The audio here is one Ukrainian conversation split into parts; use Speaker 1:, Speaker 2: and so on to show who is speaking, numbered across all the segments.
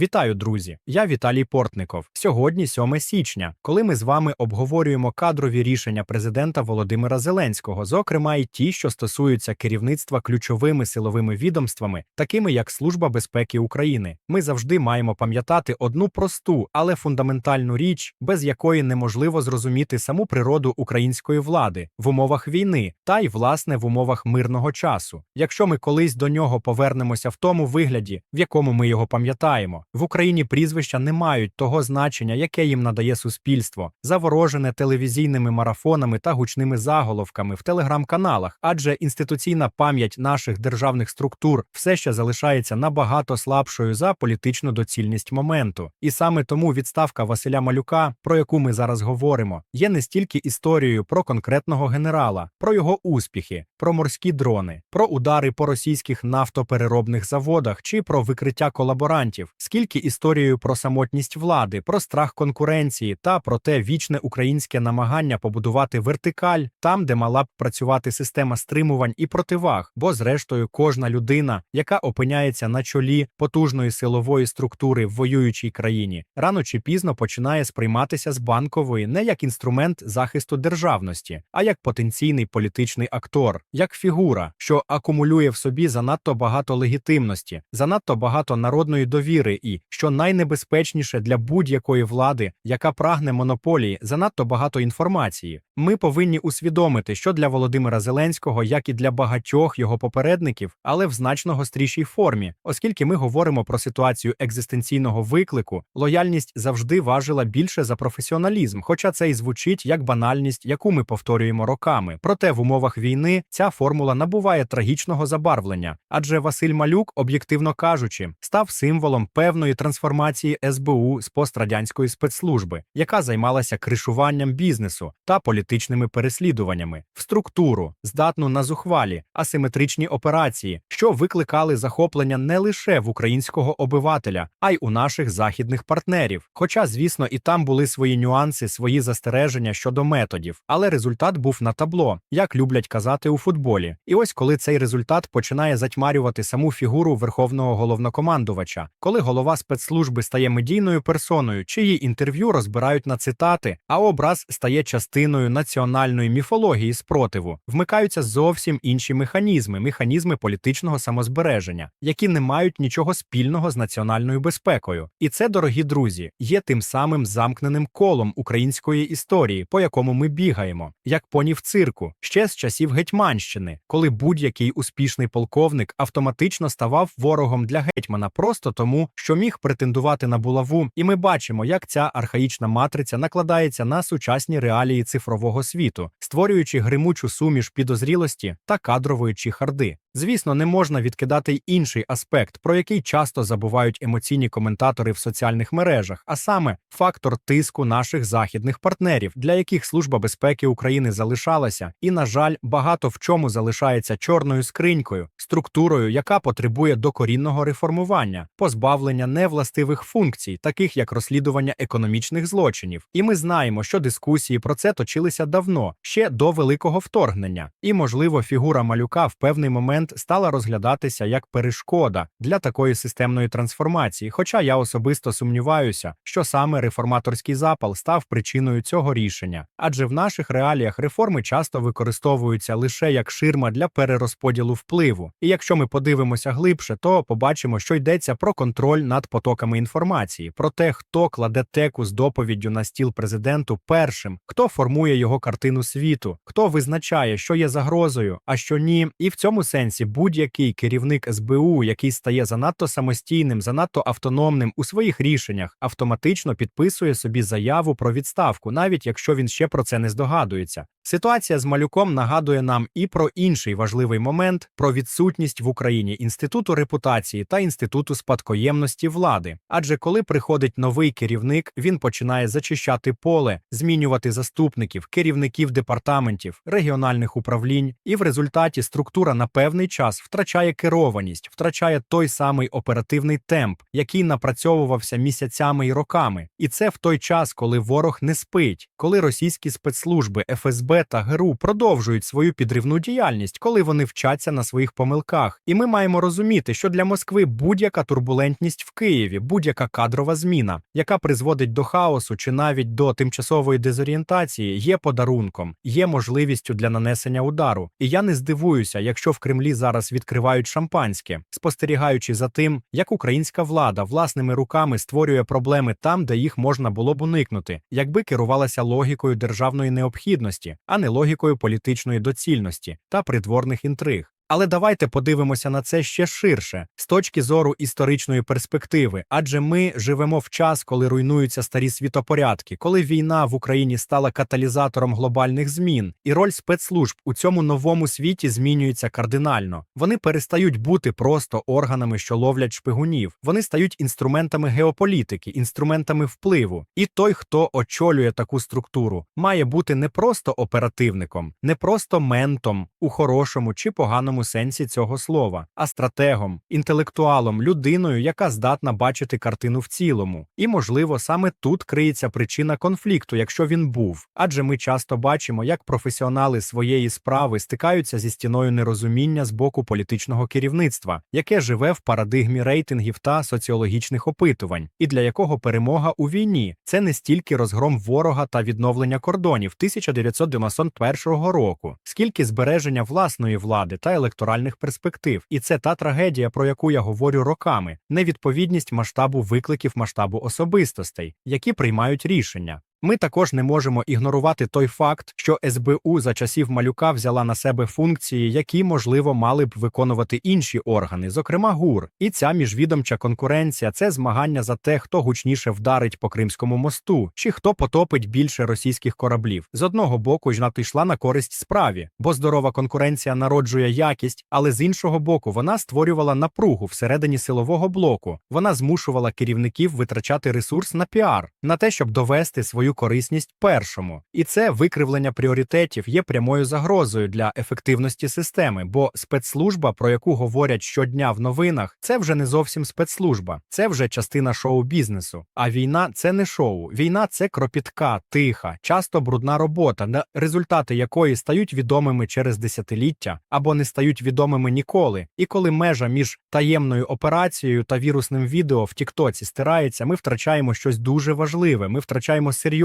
Speaker 1: Вітаю, друзі! Я Віталій Портников. Сьогодні 7 січня, коли ми з вами обговорюємо кадрові рішення президента Володимира Зеленського, зокрема і ті, що стосуються керівництва ключовими силовими відомствами, такими як Служба безпеки України. Ми завжди маємо пам'ятати одну просту, але фундаментальну річ, без якої неможливо зрозуміти саму природу української влади в умовах війни та й власне в умовах мирного часу. Якщо ми колись до нього повернемося в тому вигляді, в якому ми його пам'ятаємо, в Україні прізвища не мають того значення, яке їм надає суспільство, заворожене телевізійними марафонами та гучними заголовками в телеграм-каналах, адже інституційна пам'ять наших державних структур все ще залишається набагато слабшою за політичну доцільність моменту. І саме тому відставка Василя Малюка, про яку ми зараз говоримо, є не стільки історією про конкретного генерала, про його успіхи, про морські дрони, про удари по російських нафтопереробних заводах чи про викриття колаборантів, скільки історією про самотність влади, про страх конкуренції та про те вічне українське намагання побудувати вертикаль там, де мала б працювати система стримувань і противаг, бо зрештою кожна людина, яка опиняється на чолі потужної силової структури в воюючій країні, рано чи пізно починає сприйматися з банкової не як інструмент захисту державності, а як потенційний політичний актор, як фігура, що акумулює в собі занадто багато легітимності, занадто багато народної довіри і, що найнебезпечніше для будь-якої влади, яка прагне монополії, занадто багато інформації. Ми повинні усвідомити, що для Володимира Зеленського, як і для багатьох його попередників, але в значно гострішій формі, оскільки ми говоримо про ситуацію екзистенційного виклику, лояльність завжди важила більше за професіоналізм, хоча це і звучить як банальність, яку ми повторюємо роками. Проте в умовах війни ця формула набуває трагічного забарвлення, адже Василь Малюк, об'єктивно кажучи, став символом певної трансформації СБУ з пострадянської спецслужби, яка займалася кришуванням бізнесу та політичними переслідуваннями в структуру, здатну на зухвалі, асиметричні операції, що викликали захоплення не лише в українського обивателя, а й у наших західних партнерів. Хоча, звісно, і там були свої нюанси, свої застереження щодо методів, але результат був на табло, як люблять казати у футболі. І ось коли цей результат починає затьмарювати саму фігуру верховного головнокомандувача, коли голова спецслужби стає медійною персоною, чиї інтерв'ю розбирають на цитати, а образ стає частиною національної міфології спротиву, вмикаються зовсім інші механізми, механізми політичного самозбереження, які не мають нічого спільного з національною безпекою. І це, дорогі друзі, є тим самим замкненим колом української історії, по якому ми бігаємо, як поні в цирку, ще з часів Гетьманщини, коли будь-який успішний полковник автоматично ставав ворогом для гетьмана просто тому, що міг претендувати на булаву, і ми бачимо, як ця архаїчна матриця накладається на сучасні реалії цифрового світу, створюючи гримучу суміш підозрілості та кадрової чехарди. Звісно, не можна відкидати й інший аспект, про який часто забувають емоційні коментатори в соціальних мережах, а саме фактор тиску наших західних партнерів, для яких Служба безпеки України залишалася, і, на жаль, багато в чому залишається чорною скринькою, структурою, яка потребує докорінного реформування, позбавлення невластивих функцій, таких як розслідування економічних злочинів. І ми знаємо, що дискусії про це точилися давно, ще до великого вторгнення, і, можливо, фігура малюка в певний момент стала розглядатися як перешкода для такої системної трансформації. Хоча я особисто сумніваюся, що саме реформаторський запал став причиною цього рішення, адже в наших реаліях реформи часто використовуються лише як ширма для перерозподілу впливу. І якщо ми подивимося глибше, то побачимо, що йдеться про контроль над потоками інформації, про те, хто кладе теку з доповіддю на стіл президенту першим, хто формує його картину світу, хто визначає, що є загрозою, а що ні, і в цьому сенсі будь-який керівник СБУ, який стає занадто самостійним, занадто автономним у своїх рішеннях, автоматично підписує собі заяву про відставку, навіть якщо він ще про це не здогадується. Ситуація з малюком нагадує нам і про інший важливий момент про відсутність в Україні інституту репутації та інституту спадкоємності влади. Адже коли приходить новий керівник, він починає зачищати поле, змінювати заступників, керівників департаментів, регіональних управлінь, і в результаті структура на певний час втрачає керованість, втрачає той самий оперативний темп, який напрацьовувався місяцями і роками. І це в той час, коли ворог не спить, коли російські спецслужби ФСБ та ГРУ продовжують свою підривну діяльність, коли вони вчаться на своїх помилках. І ми маємо розуміти, що для Москви будь-яка турбулентність в Києві, будь-яка кадрова зміна, яка призводить до хаосу чи навіть до тимчасової дезорієнтації, є подарунком, є можливістю для нанесення удару. І я не здивуюся, якщо в Кремлі зараз відкривають шампанське, спостерігаючи за тим, як українська влада власними руками створює проблеми там, де їх можна було б уникнути, якби керувалася логікою державної необхідності, а не логікою політичної доцільності та придворних інтриг. Але давайте подивимося на це ще ширше, з точки зору історичної перспективи, адже ми живемо в час, коли руйнуються старі світопорядки, коли війна в Україні стала каталізатором глобальних змін, і роль спецслужб у цьому новому світі змінюється кардинально. Вони перестають бути просто органами, що ловлять шпигунів. Вони стають інструментами геополітики, інструментами впливу. І той, хто очолює таку структуру, має бути не просто оперативником, не просто ментом у хорошому чи поганому сенсі цього слова, а стратегом, інтелектуалом, людиною, яка здатна бачити картину в цілому. І, можливо, саме тут криється причина конфлікту, якщо він був. Адже ми часто бачимо, як професіонали своєї справи стикаються зі стіною нерозуміння з боку політичного керівництва, яке живе в парадигмі рейтингів та соціологічних опитувань, і для якого перемога у війні це не стільки розгром ворога та відновлення кордонів 1991 року, скільки збереження власної влади та електоральних перспектив. І це та трагедія, про яку я говорю роками, невідповідність масштабу викликів масштабу особистостей, які приймають рішення. Ми також не можемо ігнорувати той факт, що СБУ за часів малюка взяла на себе функції, які, можливо, мали б виконувати інші органи, зокрема ГУР. І ця міжвідомча конкуренція це змагання за те, хто гучніше вдарить по Кримському мосту, чи хто потопить більше російських кораблів. З одного боку ж йшла на користь справі, бо здорова конкуренція народжує якість, але з іншого боку, вона створювала напругу всередині силового блоку. Вона змушувала керівників витрачати ресурс на піар, на те, щоб довести свою корисність першому. І це викривлення пріоритетів є прямою загрозою для ефективності системи, бо спецслужба, про яку говорять щодня в новинах, це вже не зовсім спецслужба, це вже частина шоу-бізнесу. А війна це не шоу. Війна це кропітка, тиха, часто брудна робота, на результати якої стають відомими через десятиліття або не стають відомими ніколи. І коли межа між таємною операцією та вірусним відео в Тіктоці стирається, ми втрачаємо щось дуже важливе. Ми втрачаємо серйозність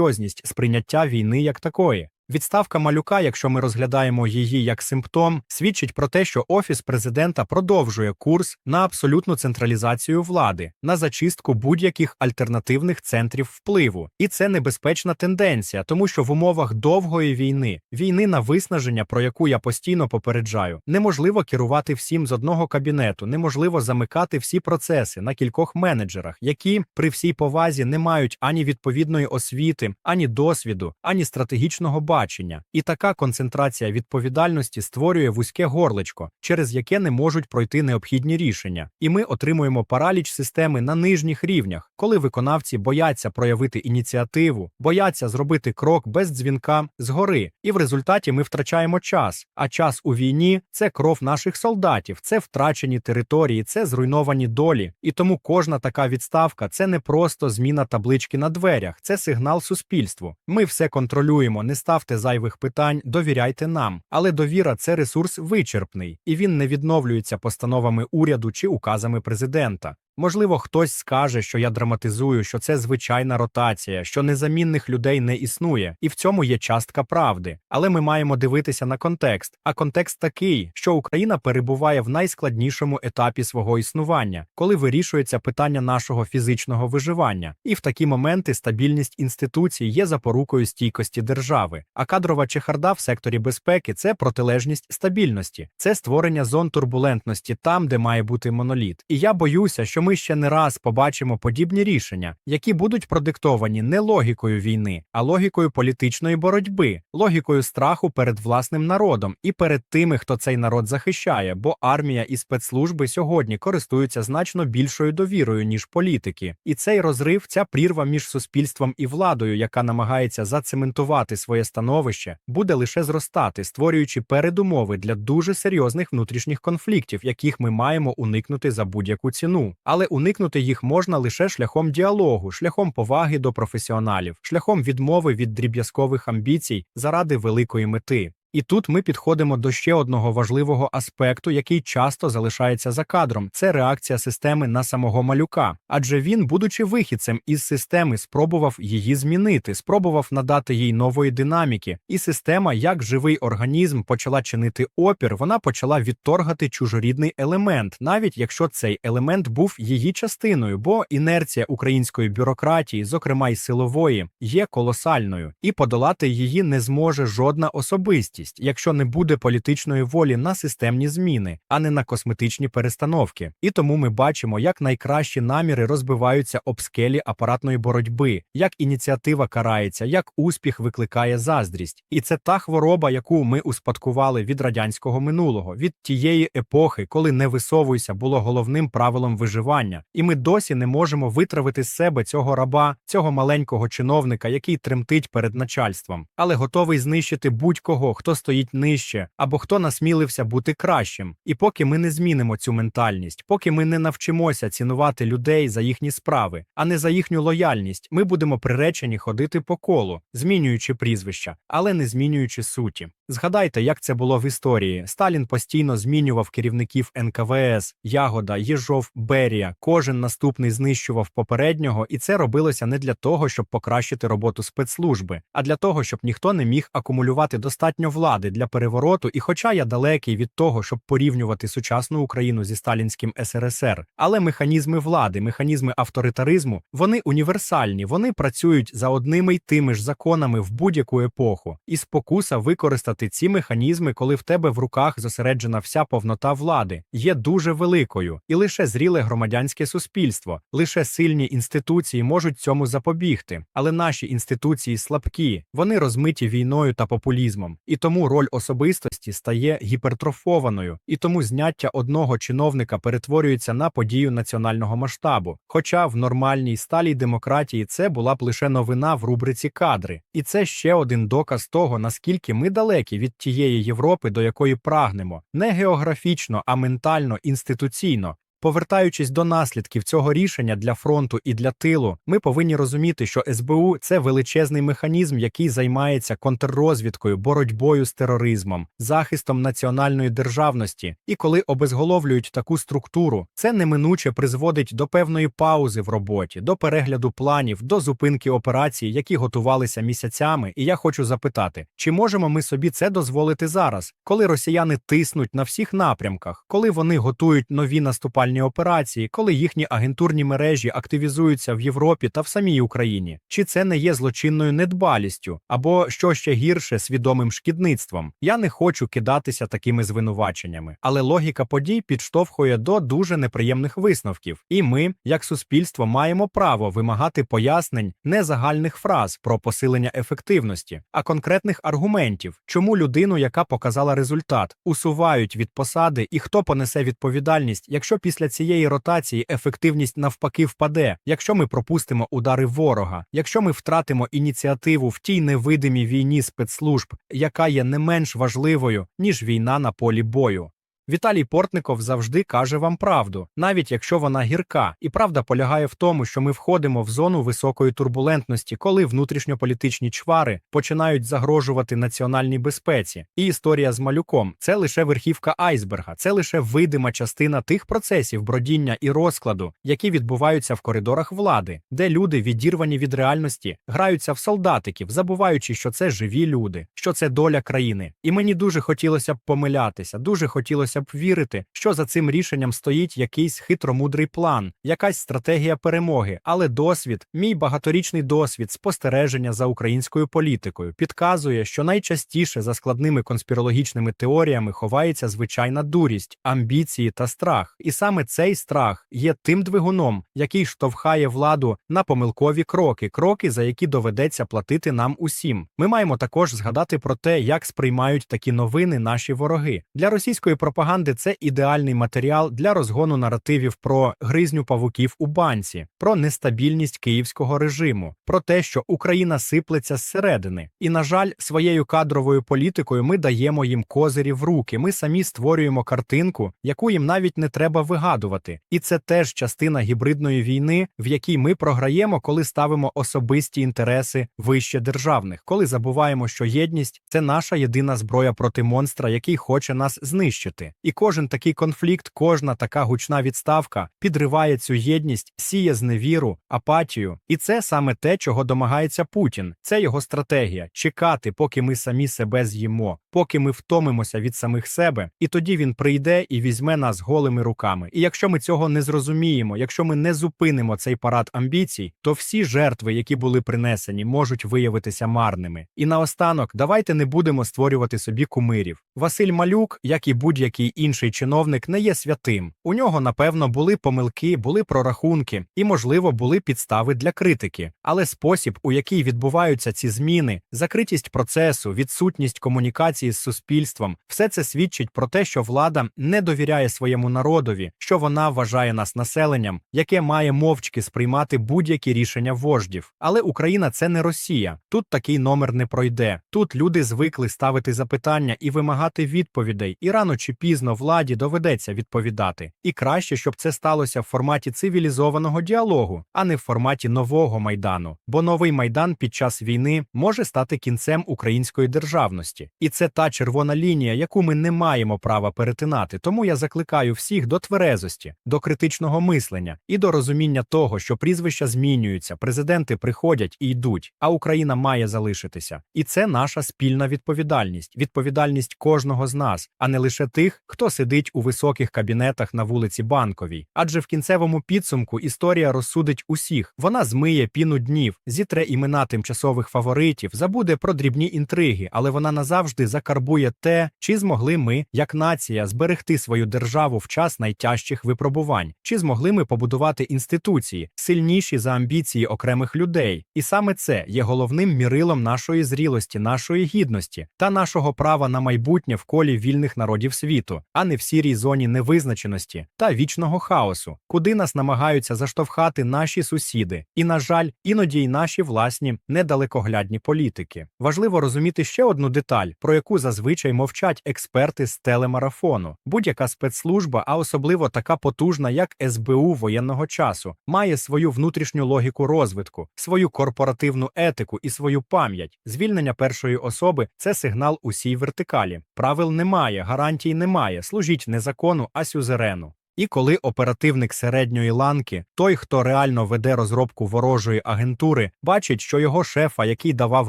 Speaker 1: сприйняття війни як такої. Відставка малюка, якщо ми розглядаємо її як симптом, свідчить про те, що офіс президента продовжує курс на абсолютну централізацію влади, на зачистку будь-яких альтернативних центрів впливу. І це небезпечна тенденція, тому що в умовах довгої війни, війни на виснаження, про яку я постійно попереджаю, неможливо керувати всім з одного кабінету, неможливо замикати всі процеси на кількох менеджерах, які при всій повазі не мають ані відповідної освіти, ані досвіду, ані стратегічного бачення бачення, і така концентрація відповідальності створює вузьке горлечко, через яке не можуть пройти необхідні рішення. І ми отримуємо параліч системи на нижніх рівнях, коли виконавці бояться проявити ініціативу, бояться зробити крок без дзвінка згори. І в результаті ми втрачаємо час. А час у війні це кров наших солдатів, це втрачені території, це зруйновані долі. І тому кожна така відставка це не просто зміна таблички на дверях, це сигнал суспільству. Ми все контролюємо, не став ставте зайвих питань, довіряйте нам. Але довіра це ресурс вичерпний, і він не відновлюється постановами уряду чи указами президента. Можливо, хтось скаже, що я драматизую, що це звичайна ротація, що незамінних людей не існує, і в цьому є частка правди. Але ми маємо дивитися на контекст. А контекст такий, що Україна перебуває в найскладнішому етапі свого існування, коли вирішується питання нашого фізичного виживання. І в такі моменти стабільність інституцій є запорукою стійкості держави. А кадрова чехарда в секторі безпеки це протилежність стабільності, це створення зон турбулентності там, де має бути моноліт. І я боюся, що ми ще не раз побачимо подібні рішення, які будуть продиктовані не логікою війни, а логікою політичної боротьби, логікою страху перед власним народом і перед тими, хто цей народ захищає, бо армія і спецслужби сьогодні користуються значно більшою довірою, ніж політики. І цей розрив, ця прірва між суспільством і владою, яка намагається зацементувати своє становище, буде лише зростати, створюючи передумови для дуже серйозних внутрішніх конфліктів, яких ми маємо уникнути за будь-яку ціну. Але уникнути їх можна лише шляхом діалогу, шляхом поваги до професіоналів, шляхом відмови від дріб'язкових амбіцій заради великої мети. І тут ми підходимо до ще одного важливого аспекту, який часто залишається за кадром: це реакція системи на самого малюка. Адже він, будучи вихідцем із системи, спробував її змінити, спробував надати їй нової динаміки. І система, як живий організм, почала чинити опір. Вона почала відторгати чужорідний елемент, навіть якщо цей елемент був її частиною, бо інерція української бюрократії, зокрема й силової, є колосальною, і подолати її не зможе жодна особистість якщо не буде політичної волі на системні зміни, а не на косметичні перестановки. І тому ми бачимо, як найкращі наміри розбиваються об скелі апаратної боротьби, як ініціатива карається, як успіх викликає заздрість. І це та хвороба, яку ми успадкували від радянського минулого, від тієї епохи, коли не висовуйся було головним правилом виживання, і ми досі не можемо витравити з себе цього раба, цього маленького чиновника, який тремтить перед начальством, але готовий знищити будь-кого, хто стоїть нижче, або хто насмілився бути кращим. І поки ми не змінимо цю ментальність, поки ми не навчимося цінувати людей за їхні справи, а не за їхню лояльність, ми будемо приречені ходити по колу, змінюючи прізвища, але не змінюючи суті. Згадайте, як це було в історії. Сталін постійно змінював керівників НКВС, Ягода, Єжов, Берія. Кожен наступний знищував попереднього, і це робилося не для того, щоб покращити роботу спецслужби, а для того, щоб ніхто не міг акумулювати достатньо влади для перевороту. І, хоча я далекий від того, щоб порівнювати сучасну Україну зі сталінським СРСР, але механізми влади, механізми авторитаризму, вони універсальні, вони працюють за одними й тими ж законами в будь-яку епоху, і спокуса використати використати ці механізми, коли в тебе в руках зосереджена вся повнота влади, є дуже великою, і лише зріле громадянське суспільство, лише сильні інституції можуть цьому запобігти. Але наші інституції слабкі, вони розмиті війною та популізмом, і тому роль особистості стає гіпертрофованою, і тому зняття одного чиновника перетворюється на подію національного масштабу. Хоча в нормальній сталій демократії це була б лише новина в рубриці кадри, і це ще один доказ того, наскільки ми далекі далекі від тієї Європи, до якої прагнемо, не географічно, а ментально, інституційно, Повертаючись до наслідків цього рішення для фронту і для тилу, ми повинні розуміти, що СБУ це величезний механізм, який займається контррозвідкою, боротьбою з тероризмом, захистом національної державності. І коли обезголовлюють таку структуру, це неминуче призводить до певної паузи в роботі, до перегляду планів, до зупинки операцій, які готувалися місяцями. І я хочу запитати, чи можемо ми собі це дозволити зараз, коли росіяни тиснуть на всіх напрямках, коли вони готують нові наступальні спеціальні операції, коли їхні агентурні мережі активізуються в Європі та в самій Україні, чи це не є злочинною недбалістю, або що ще гірше свідомим шкідництвом? Я не хочу кидатися такими звинуваченнями, але логіка подій підштовхує до дуже неприємних висновків, і ми, як суспільство, маємо право вимагати пояснень не загальних фраз про посилення ефективності, а конкретних аргументів, чому людину, яка показала результат, усувають від посади і хто понесе відповідальність, якщо після після цієї ротації ефективність навпаки впаде, якщо ми пропустимо удари ворога, якщо ми втратимо ініціативу в тій невидимій війні спецслужб, яка є не менш важливою ніж війна на полі бою. Віталій Портников завжди каже вам правду, навіть якщо вона гірка, і правда полягає в тому, що ми входимо в зону високої турбулентності, коли внутрішньополітичні чвари починають загрожувати національній безпеці. І історія з малюком це лише верхівка айсберга, це лише видима частина тих процесів бродіння і розкладу, які відбуваються в коридорах влади, де люди, відірвані від реальності, граються в солдатиків, забуваючи, що це живі люди, що це доля країни. І мені дуже хотілося б помилятися, дуже хотілося хотілося б вірити, що за цим рішенням стоїть якийсь хитромудрий план, якась стратегія перемоги, але досвід, мій багаторічний досвід спостереження за українською політикою, підказує, що найчастіше за складними конспірологічними теоріями ховається звичайна дурість, амбіції та страх. І саме цей страх є тим двигуном, який штовхає владу на помилкові кроки, кроки, за які доведеться платити нам усім. Ми маємо також згадати про те, як сприймають такі новини наші вороги для російської пропаганди пропаганди це ідеальний матеріал для розгону наративів про гризню павуків у банці, про нестабільність київського режиму, про те, що Україна сиплеться зсередини. І, на жаль, своєю кадровою політикою ми даємо їм козирі в руки. Ми самі створюємо картинку, яку їм навіть не треба вигадувати. І це теж частина гібридної війни, в якій ми програємо, коли ставимо особисті інтереси вище державних, коли забуваємо, що єдність це наша єдина зброя проти монстра, який хоче нас знищити. І кожен такий конфлікт, кожна така гучна відставка підриває цю єдність, сіє зневіру, апатію. І це саме те, чого домагається Путін. Це його стратегія чекати, поки ми самі себе з'їмо, поки ми втомимося від самих себе, і тоді він прийде і візьме нас голими руками. І якщо ми цього не зрозуміємо, якщо ми не зупинимо цей парад амбіцій, то всі жертви, які були принесені, можуть виявитися марними. І наостанок, давайте не будемо створювати собі кумирів. Василь Малюк, як і будь-який інший чиновник, не є святим. У нього, напевно, були помилки, були прорахунки і, можливо, були підстави для критики. Але спосіб, у який відбуваються ці зміни, закритість процесу, відсутність комунікації з суспільством, все це свідчить про те, що влада не довіряє своєму народові, що вона вважає нас населенням, яке має мовчки сприймати будь-які рішення вождів. Але Україна це не Росія. Тут такий номер не пройде. Тут люди звикли ставити запитання і вимагати відповідей, і рано чи пізно владі доведеться відповідати. І краще, щоб це сталося в форматі цивілізованого діалогу, а не в форматі нового майдану. Бо новий майдан під час війни може стати кінцем української державності, і це та червона лінія, яку ми не маємо права перетинати. Тому я закликаю всіх до тверезості, до критичного мислення і до розуміння того, що прізвища змінюються, президенти приходять і йдуть, а Україна має залишитися. І це наша спільна відповідальність, відповідальність кожного з нас, а не лише тих, хто сидить у високих кабінетах на вулиці Банковій. Адже в кінцевому підсумку історія розсудить усіх. Вона змиє піну днів, зітре імена тимчасових фаворитів, забуде про дрібні інтриги, але вона назавжди закарбує те, чи змогли ми, як нація, зберегти свою державу в час найтяжчих випробувань, чи змогли ми побудувати інституції, сильніші за амбіції окремих людей. І саме це є головним мірилом нашої зрілості, нашої гідності та нашого права на майбутнє в колі вільних народів світу, а не в сірій зоні невизначеності та вічного хаосу, куди нас намагаються заштовхати наші сусіди, і, на жаль, іноді й наші власні недалекоглядні політики. Важливо розуміти ще одну деталь, про яку зазвичай мовчать експерти з телемарафону. Будь-яка спецслужба, а особливо така потужна, як СБУ воєнного часу, має свою внутрішню логіку розвитку, свою корпоративну етику і свою пам'ять. Звільнення першої особи це сигнал усій вертикалі. Правил немає, гарантій немає. Служіть не закону, а сюзерену. І коли оперативник середньої ланки, той, хто реально веде розробку ворожої агентури, бачить, що його шефа, який давав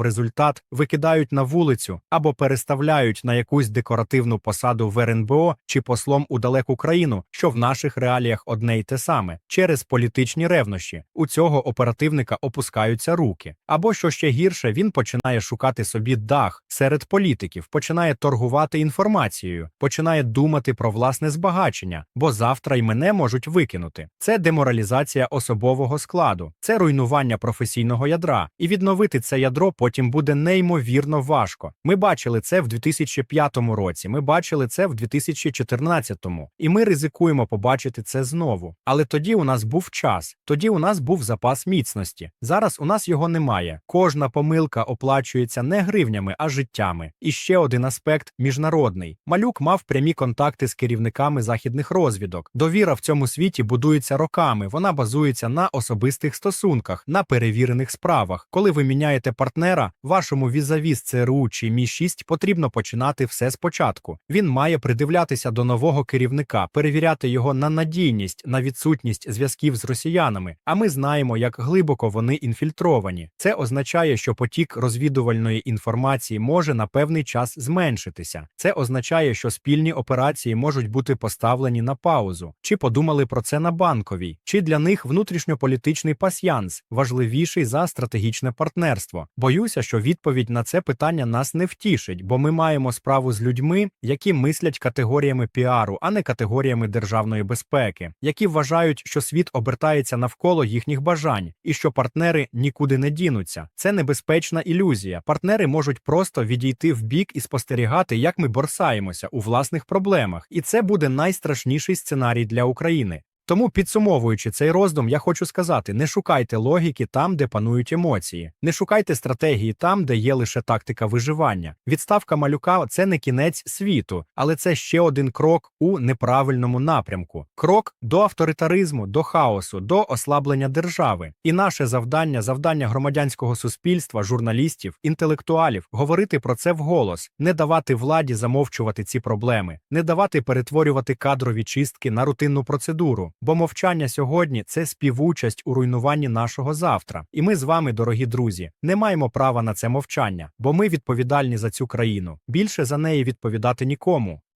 Speaker 1: результат, викидають на вулицю або переставляють на якусь декоративну посаду в РНБО чи послом у далеку країну, що в наших реаліях одне й те саме, через політичні ревнощі, у цього оперативника опускаються руки. Або що ще гірше, він починає шукати собі дах серед політиків, починає торгувати інформацією, починає думати про власне збагачення, бо завтра й мене можуть викинути. Це деморалізація особового складу, це руйнування професійного ядра, і відновити це ядро потім буде неймовірно важко. Ми бачили це в 2005 році. Ми бачили це в 2014, і ми ризикуємо побачити це знову. Але тоді у нас був час, тоді у нас був запас міцності. Зараз у нас його немає. Кожна помилка оплачується не гривнями, а життями. І ще один аспект міжнародний. Малюк мав прямі контакти з керівниками західних розвідок. Довіра в цьому світі будується роками. Вона базується на особистих стосунках, на перевірених справах. Коли ви міняєте партнера, вашому візаві з ЦРУ чи Мі 6 потрібно починати все спочатку. Він має придивлятися до нового керівника, перевіряти його на надійність, на відсутність зв'язків з росіянами. А ми знаємо, як глибоко вони інфільтровані. Це означає, що потік розвідувальної інформації може на певний час зменшитися. Це означає, що спільні операції можуть бути поставлені на паузу. Союзу? Чи подумали про це на банковій? Чи для них внутрішньополітичний пасьянс важливіший за стратегічне партнерство? Боюся, що відповідь на це питання нас не втішить, бо ми маємо справу з людьми, які мислять категоріями піару, а не категоріями державної безпеки, які вважають, що світ обертається навколо їхніх бажань і що партнери нікуди не дінуться. Це небезпечна ілюзія. Партнери можуть просто відійти в бік і спостерігати, як ми борсаємося у власних проблемах, і це буде найстрашніший сценарій для України. Тому, підсумовуючи цей роздум, я хочу сказати: не шукайте логіки там, де панують емоції, не шукайте стратегії там, де є лише тактика виживання. Відставка малюка це не кінець світу, але це ще один крок у неправильному напрямку. Крок до авторитаризму, до хаосу, до ослаблення держави. І наше завдання, завдання громадянського суспільства, журналістів, інтелектуалів говорити про це вголос, не давати владі замовчувати ці проблеми, не давати перетворювати кадрові чистки на рутинну процедуру. Бо мовчання сьогодні це співучасть у руйнуванні нашого завтра. І ми з вами, дорогі друзі, не маємо права на це мовчання, бо ми відповідальні за цю країну. Більше за неї відповідати нікому.